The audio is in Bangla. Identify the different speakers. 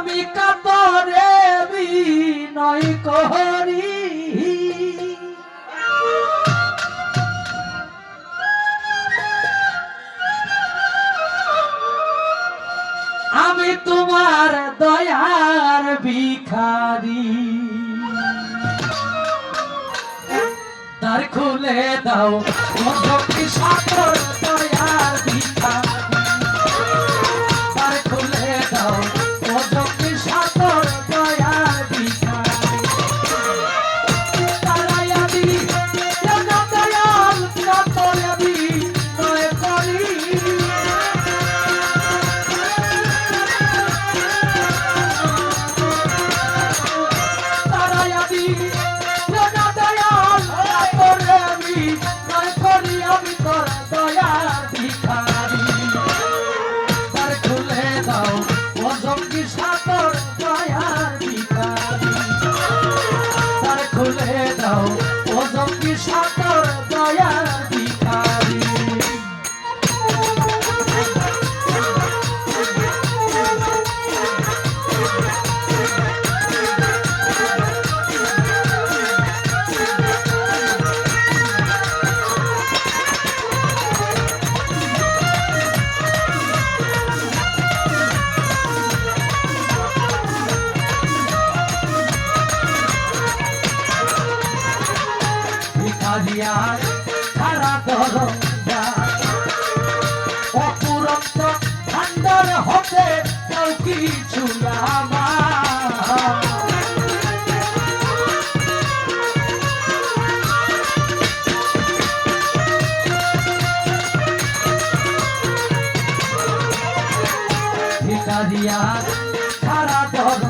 Speaker 1: আমি কাতরে বিনয় করি। আমি তোমার দয়ার ভিখারি। দ্বার খুলে দাও মধ্যকি দাও ও জঙ্গি দয়ার ভিখারি তার খুলে দাও দিয়া খারা করো অপুরন্ত ঠান্ডার হতে কেউ কিছু দিয়া খারা করো